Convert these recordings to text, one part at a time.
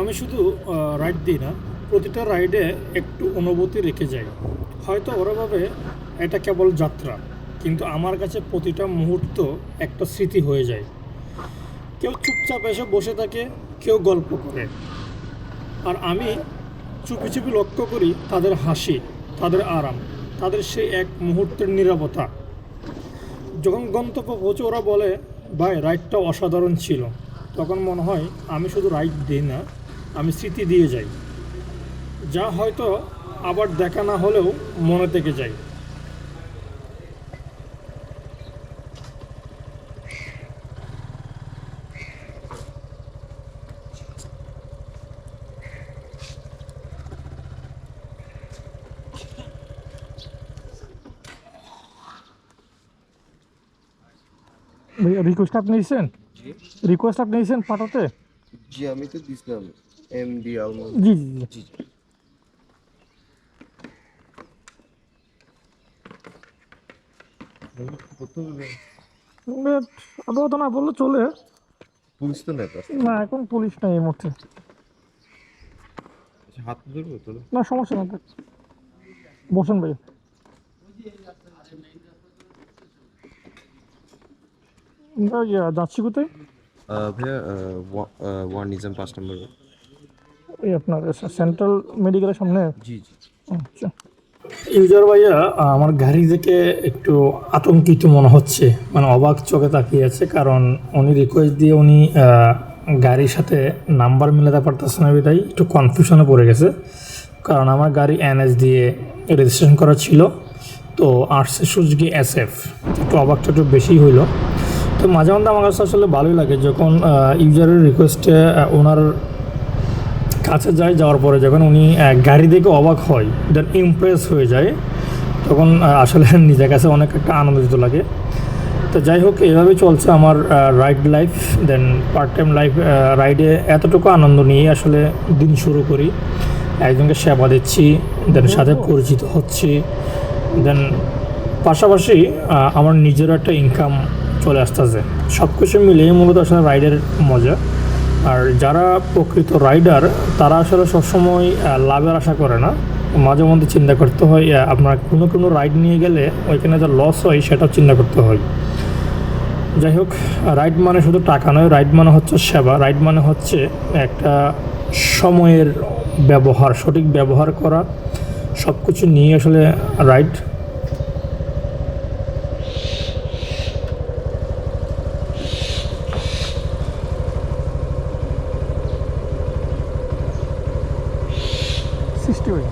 আমি শুধু রাইড দিই না, প্রতিটা রাইডে একটু অনুভূতি রেখে যাই। হয়তো ওরা ভাবে এটা কেবল যাত্রা, কিন্তু আমার কাছে প্রতিটা মুহূর্ত একটা স্মৃতি হয়ে যায়। কেউ চুপচাপ এসে বসে থাকে, কেউ গল্প করে। আর আমি চুপি চুপি লক্ষ্য করি তাদের হাসি, তাদের আরাম, তাদের সেই এক মুহূর্তের নিরাপত্তা যখন গন্তব্য পৌঁছে ওরা বলে, ভাই রাইডটা অসাধারণ ছিল। তখন মনে হয়, আমি শুধু রাইড দিই না আমি স্মৃতি দিয়ে যাই। যা হয়তো আবার দেখা না হলেও মনে থেকে যায়। ভাইয়া রিকোয়েস্ট আপনি নিয়েছেন রিকোয়েস্ট আপনি নিয়েছেন পাঠাতে? জি আমি তো দিছিলাম। এম ডি আলমন জি জি জি জি আপাতত না বললে চলে। পুলিশ তো নেতা না এখন পুলিশ নেই এই মুহূর্তে। হাত ধরবো তো না? সমস্যা নেই। বসেন ভাই। যাচ্ছি কোথায়? ভাইয়া ওয়ান নিজাম পাঁচ নম্বর। এই আপনার সেন্ট্রাল মেডিকেলের সামনে? জি জি। আচ্ছা। ইউজার ভাইয়া আমার গাড়ি দেখে একটু আতঙ্কিত মনে হচ্ছে মানে অবাক চোখে তাকিয়ে আছে কারণ উনি রিকোয়েস্ট দিয়ে উনি গাড়ির সাথে নাম্বার মিলাতে পারতেছে না বিধায় একটু কনফিউশনে পড়ে গেছে। কারণ আমার গাড়ি এনএস দিয়ে রেজিস্ট্রেশন করা ছিল তো আর্টসে সুজুকি এস এফ একটু অবাকটা একটু বেশি হইল। তো মাঝে মধ্যে আমার কাছে আসলে ভালোই লাগে যখন ইউজারের রিকোয়েস্টে ওনার কাছে যায় যাওয়ার পরে যখন উনি গাড়ি দেখে অবাক হয় দেন ইমপ্রেস হয়ে যায় তখন আসলে নিজের কাছে অনেক একটা আনন্দিত লাগে। তো যাই হোক এভাবে চলছে আমার ride life then part time life রাইডে এতটুকু আনন্দ নিয়ে আসলে দিন শুরু করি। একজনকে সেবা দিচ্ছি দেন সাথে পরিচিত হচ্ছি। দেন পাশাপাশি আমার নিজেরও একটা ইনকাম চলে আসতেছে। সব কিছু মিলিয়ে মূলত আসলে রাইডের মজা। আর যারা প্রকৃত রাইডার, তারা আসলে সবসময় লাভের আশা করে না। মাঝে মধ্যে চিন্তা করতে হয় আপনার কোনো কোনো রাইড নিয়ে গেলে ওইখানে যা লস হয়, সেটাও চিন্তা করতে হয়। যাই হোক, রাইড মানে শুধু টাকা নয়, রাইড মানে হচ্ছে সেবা। রাইড মানে হচ্ছে একটা সময়ের ব্যবহার, সঠিক ব্যবহার করা। সব কিছু নিয়ে আসলে রাইড হয়ে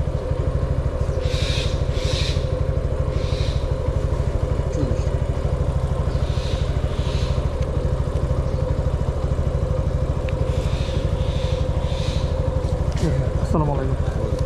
আসসালামু আলাইকুম